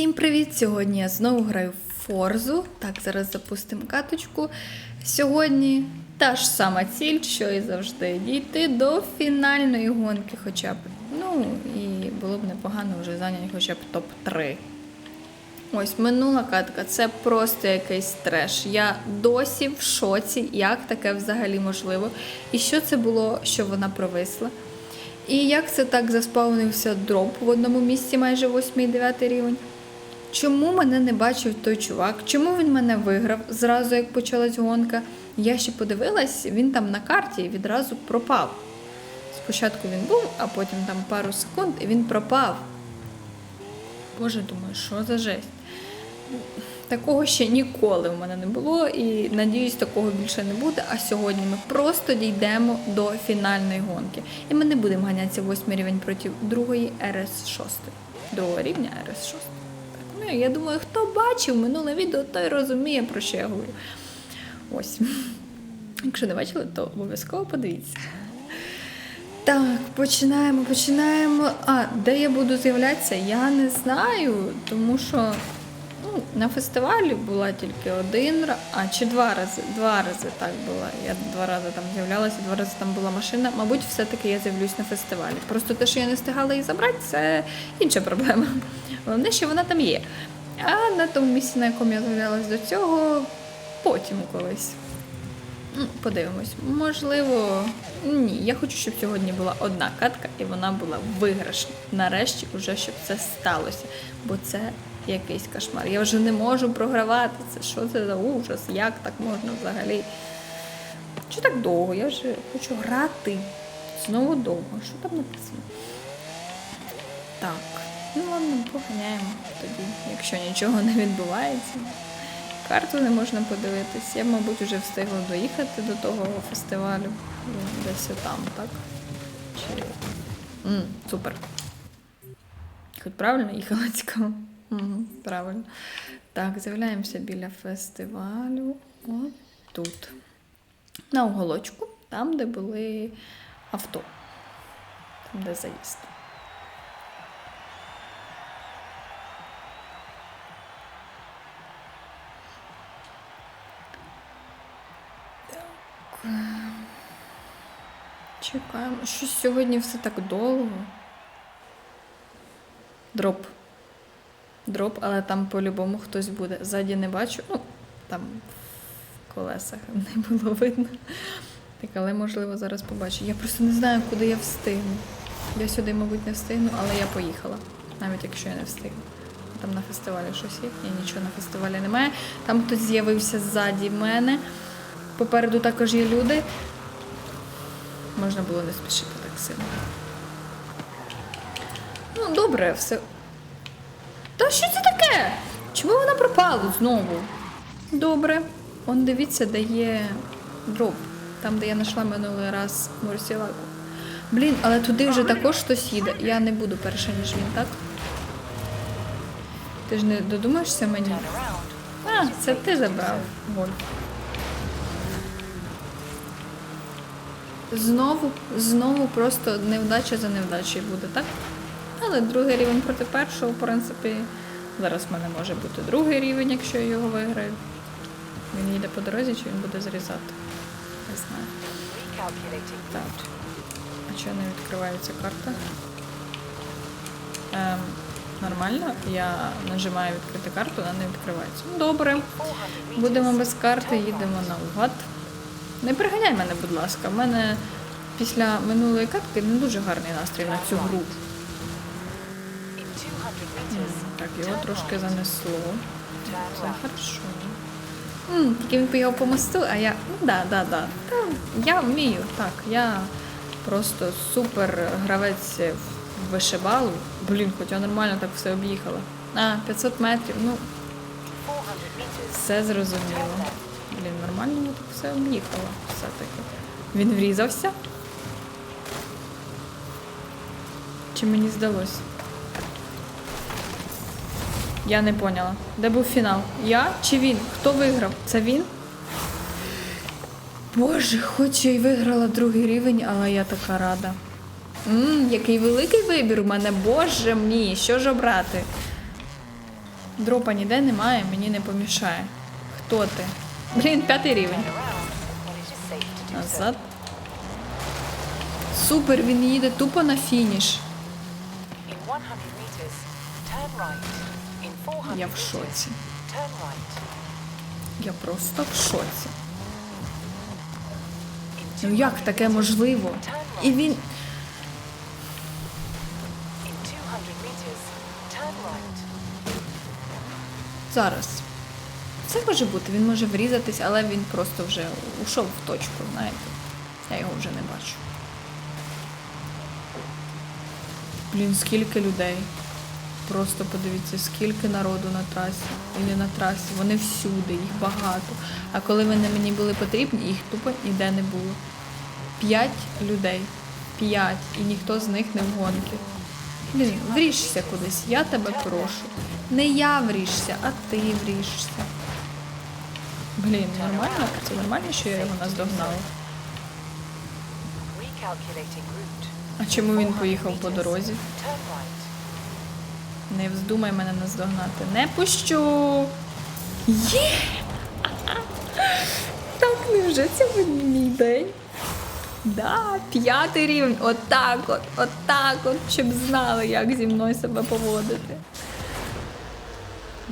Всім привіт! Сьогодні я знову граю в Форзу. Так, зараз запустимо каточку. Сьогодні та ж сама ціль, що і завжди, дійти до фінальної гонки, хоча б. Ну, і було б непогано вже зайняти хоча б топ-3. Ось минула катка, це просто якийсь треш. Я досі в шоці, як таке взагалі можливо. І що це було, що вона провисла. І як це так заспавнився дроп в одному місці майже 8-9 рівень? Чому мене не бачив той чувак? Чому він мене виграв зразу, як почалась гонка? Я ще подивилась, він там на карті відразу пропав. Спочатку він був, а потім там пару секунд і він пропав. Боже, думаю, що за жесть? Такого ще ніколи в мене не було, і надіюсь, такого більше не буде. А сьогодні ми просто дійдемо до фінальної гонки. І ми не будемо ганятися восьмий рівень проти другої РС 6 Другого рівня РС 6 людиною. Я думаю, хто бачив минуле відео, той розуміє, про що я говорю. Ось. Якщо не бачили, то обов'язково подивіться. Так, починаємо, починаємо. А, де я буду з'являтися, я не знаю, тому що на фестивалі була тільки один а чи два рази. Два рази так була. Я два рази там з'являлася, два рази там була машина. Мабуть, все-таки я з'явлюсь на фестивалі. Просто те, що я не встигала її забрати, це інша проблема. Головне, що вона там є. А на тому місці, на якому я з'являлась до цього, потім колись. Ну, Подивимось. Можливо, ні. Я хочу, щоб сьогодні була одна катка і вона була виграшна. Нарешті, вже щоб це сталося. Бо це якийсь кошмар. Я вже не можу програвати. Це що це за ужас? Як так можна взагалі? Що так довго? Я вже хочу грати. Знову довго. Що там написано? Так. Ну ладно, поганяємо тоді, якщо нічого не відбувається. Карту не можна подивитись. Я, мабуть, вже встигла доїхати до того фестивалю. Десь там, так? Чи... М, супер. Хоч правильно їхала цікаво. Правильно. Так, з'являємося біля фестивалю. От тут. На уголочку, там, де були авто. Там, де заїзд. Чекаємо. Щось сьогодні все так довго. Дроп. Дроп, але там по-любому хтось буде. Ззаді не бачу. Ну, там в колесах не було видно. Так, але можливо зараз побачу. Я просто не знаю, куди я встигну. Я сюди, мабуть, не встигну, але я поїхала. Навіть якщо я не встигну. Там на фестивалі щось є. Ні, нічого на фестивалі немає. Там хтось з'явився ззаді мене. Попереду також є люди. Можна було не спішити так сильно. Ну, добре, все. Та що це таке? Чому вона пропала знову? Добре. Он дивіться, де є дроп. Там, де я знайшла минулий раз Мурсілаку. Блін, але туди вже також хтось їде. Я не буду перша, ніж він, так? Ти ж не додумаєшся мені? А, це ти забрав гольф. Знову, знову просто невдача за невдачею буде, так? Але другий рівень проти першого, в принципі, зараз в мене може бути другий рівень, якщо я його виграю. Він їде по дорозі, чи він буде зрізати? Не знаю. Так. А чого не відкривається карта? Ем, нормально. Я нажимаю відкрити карту, вона не відкривається. Ну, Добре. Будемо без карти, їдемо наугад. Не приганяй мене, будь ласка. У мене після минулої катки не дуже гарний настрій на цю гру. Так, його трошки занесло. Це хорошо. М, Тільки він поїхав по мосту, а я. Ну да, да, да. Та, я вмію, так. Я просто супер гравець в вишибалу. Блін, хоч я нормально так все об'їхала. А, 500 метрів, ну, все зрозуміло. Блін, нормально я так все об'їхала все-таки. Він врізався? Чи мені здалось? Я не поняла. Де був фінал? Я чи він? Хто виграв? Це він? Боже, хоч я й виграла другий рівень, але я така рада. Ммм, який великий вибір у мене, боже мій, що ж обрати? Дропа ніде немає, мені не помішає. Хто ти? Блін, п'ятий рівень. Назад. Супер, він їде тупо на фініш. Я в шоці. Я просто в шоці. Ну як таке можливо? І він. Зараз. Це може бути, він може врізатись, але він просто вже ушов в точку, знаєте. Я його вже не бачу. Блін, скільки людей. Просто подивіться, скільки народу на трасі. І не на трасі. Вони всюди, їх багато. А коли вони мені були потрібні, їх тупо ніде не було. П'ять людей. П'ять. І ніхто з них не в гонки. Блін, вріжся кудись, я тебе прошу. Не я вріжся, а ти вріжся. Блін, нормально? Це нормально, що я його наздогнала? А чому він поїхав по дорозі? Не вздумай мене наздогнати. Не пущу. Є! Так, невже сьогодні мій день? Да, п'ятий рівень. Отак от, отак от, щоб знали, як зі мною себе поводити.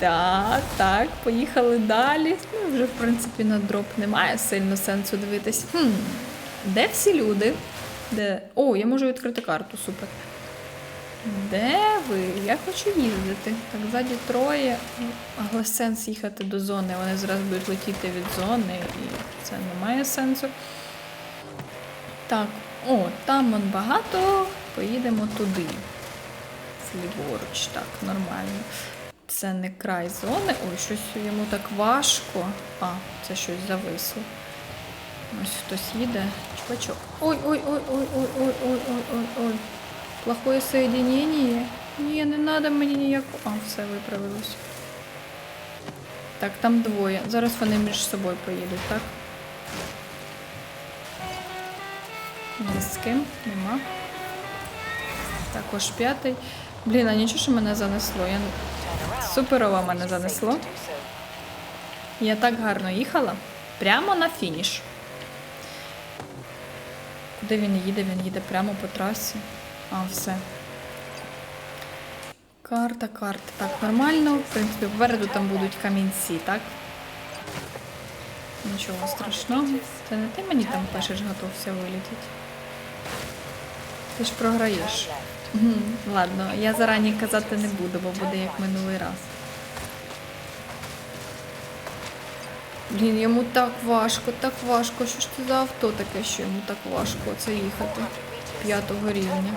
Да, так, поїхали далі. Ну, вже, в принципі, на дроп немає сильно сенсу дивитись. Хм, де всі люди? Де? О, я можу відкрити карту, супер. Де ви? Я хочу їздити. Так, ззаді троє. Але сенс їхати до зони. Вони зараз будуть летіти від зони, і це не має сенсу. Так, о, там он багато. Поїдемо туди. Ліворуч, так, нормально. Це не край зони. Ой, щось йому так важко. А, це щось зависло. Ось хтось їде. Чувачок. Ой, Плохое соединение. Не, не надо мені ніякого... А, все виправилось. Так, там двоє. Зараз вони між собою поїдуть, так? Ні з ким, нема. Також п'ятий. Блін, а нічого, що мене занесло. Я... Суперова мене занесло. Я так гарно їхала. Прямо на фініш. Куди він їде? Він їде прямо по трасі. А, все. Карта, карта. Так, нормально. В принципі, попереду там будуть камінці, так? Нічого страшного. Це не ти мені там пишеш, готовся вилітіти. Ти ж програєш. Ладно, я зарані казати не буду, бо буде як минулий раз. Блін, йому так важко, так важко. Що ж це за авто таке, що йому так важко це їхати п'ятого рівня.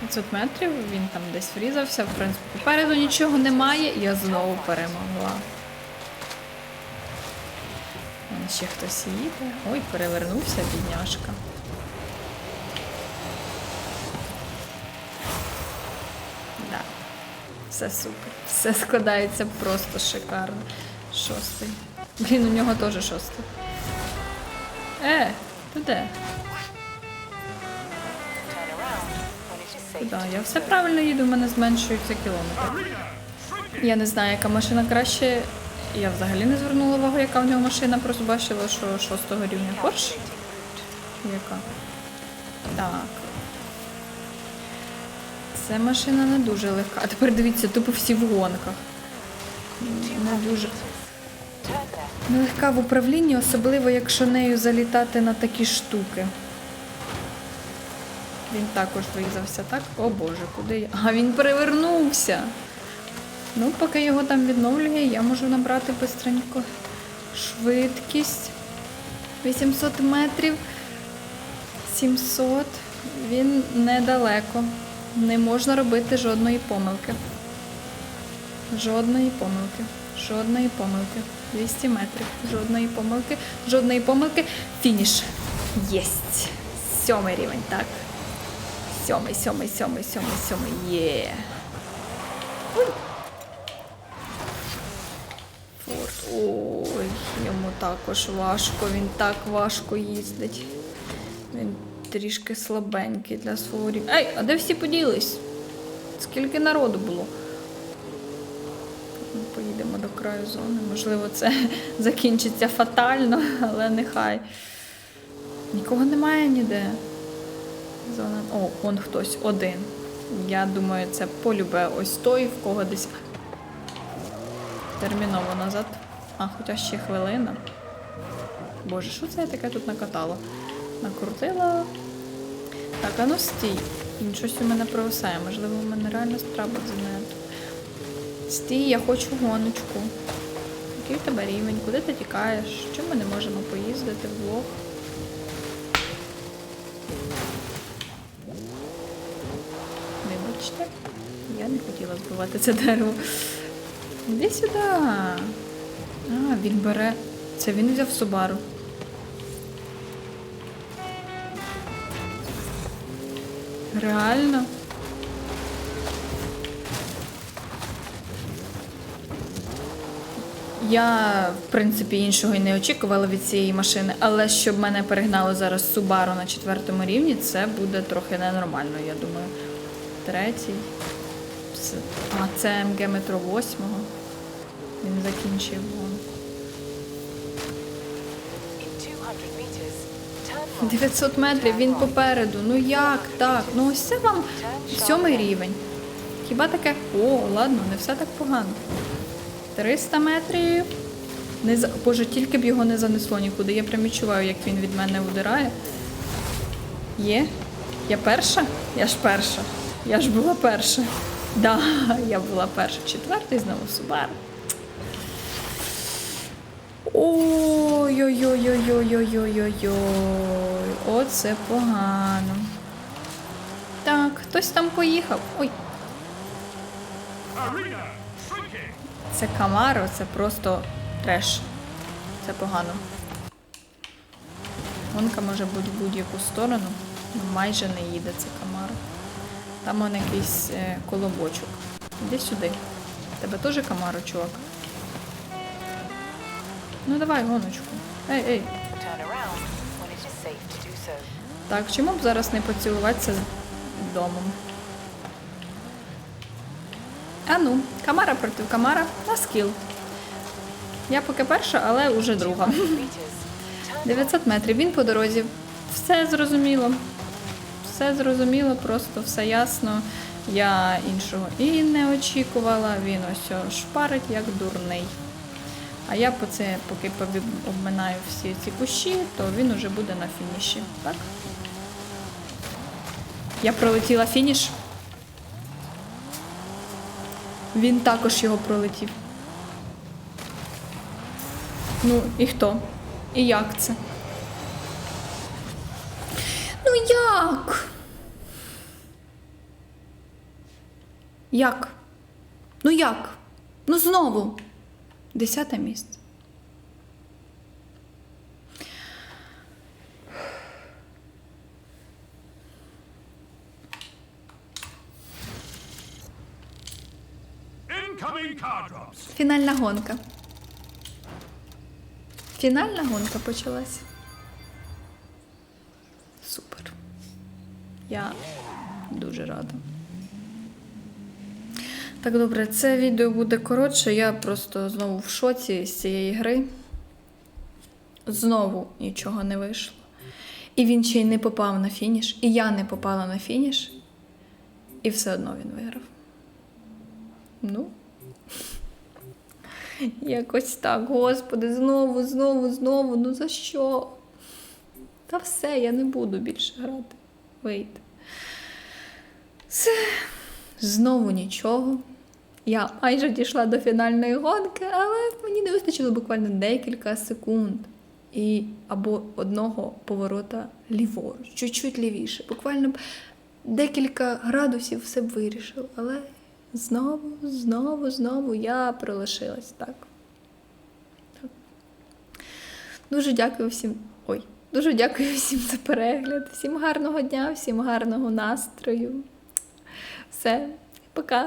500 метрів, він там десь врізався, в принципі, попереду нічого немає, і я знову перемогла. Вон ще хтось їде. Ой, перевернувся, бідняшка. Да. Все супер. Все складається просто шикарно. Шостий. Блін, у нього теж шостий. Е, ти де? Куди? Я все правильно їду, в мене зменшується кілометр. Я не знаю, яка машина краще. Я взагалі не звернула увагу, яка в нього машина, просто бачила, що шостого рівня Порш. Яка? Так. Це машина не дуже легка. А тепер дивіться, тупо всі в гонках. Не дуже. Нелегка в управлінні, особливо якщо нею залітати на такі штуки. Він також врізався, так? О Боже, куди я? А він перевернувся. Ну, поки його там відновлює, я можу набрати бистренько швидкість. 800 метрів. 700. Він недалеко. Не можна робити жодної помилки. Жодної помилки. Жодної помилки. 200 метрів. Жодної помилки. Жодної помилки. Фініш. Єсть. Сьомий рівень, так. Сьомий, сьомий, сьомий, сьомий, сьомий. Є. Ой. Форд. Ой, йому також важко, він так важко їздить. Він трішки слабенький для свого рівня. Ей, а де всі поділись? Скільки народу було? поїдемо до краю зони. Можливо, це закінчиться фатально, але нехай. Нікого немає ніде. Зона. О, он хтось один. Я думаю, це полюбе ось той, в кого десь. Терміново назад. А, хоча ще хвилина. Боже, що це я таке тут накатала? Накрутила. Так, а ну стій. Він щось у мене провисає. Можливо, у мене реально страба занадто. Стій, я хочу гоночку. Який у тебе рівень? Куди ти тікаєш? Чому ми не можемо поїздити вдвох? Я не хотіла збивати це дерево. Іди сюди. А, він бере. Це він взяв Субару. Реально? Я, в принципі, іншого і не очікувала від цієї машини, але щоб мене перегнало зараз Subaru на четвертому рівні, це буде трохи ненормально, я думаю. Третій. Це- А, це МГ метро 8. Він закінчив. вон. In 200 meters, turn right. 900 метрів, він попереду. Ну як так? Ну ось це вам сьомий рівень. Хіба таке? О, ладно, не все так погано. 300 метрів. Не за... Боже, тільки б його не занесло нікуди. Я прям відчуваю, як він від мене удирає. Є? Я перша? Я ж перша. Я ж була перша. Да, я була перша. Четвертий знову Субар. Ой-ой-ой-ой-ой-ой-ой-ой-ой. Оце погано. Так, хтось там поїхав. Ой, це Камаро, це просто треш. Це погано. Гонка може бути в будь-яку сторону. Ну, майже не їде це Камаро. Там он якийсь е, колобочок. Іди сюди. Тебе теж Камаро, чувак. Ну давай, гоночку. Ей, ей. Так, чому б зараз не поцілуватися з домом? А ну, Камара проти Камара на скіл. Я поки перша, але вже друга. 200 meters, turn 900 метрів. Він по дорозі. Все зрозуміло. Все зрозуміло, просто все ясно. Я іншого і не очікувала. Він ось шпарить як дурний. А я по це, поки обминаю всі ці кущі, то він уже буде на фініші. Так? Я пролетіла фініш. Він також його пролетів. Ну, і хто? І як це? Ну як? Як? Ну як? Ну знову. Десяте місце. Фінальна гонка. Фінальна гонка почалась. Супер. Я дуже рада. Так, добре, це відео буде коротше. Я просто знову в шоці з цієї гри. Знову нічого не вийшло. І він ще й не попав на фініш, і я не попала на фініш. І все одно він виграв. Ну. Якось так, господи, знову, знову, знову. Ну за що? Та все, я не буду більше грати. Вийти. Все. Знову нічого. Я майже дійшла до фінальної гонки, але мені не вистачило буквально декілька секунд. І або одного поворота ліворуч, чуть-чуть лівіше. Буквально декілька градусів все б вирішило. Але знову, знову, знову я пролишилась так. Дуже дякую всім. Ой, дуже дякую всім за перегляд. Всім гарного дня, всім гарного настрою. Все, пока.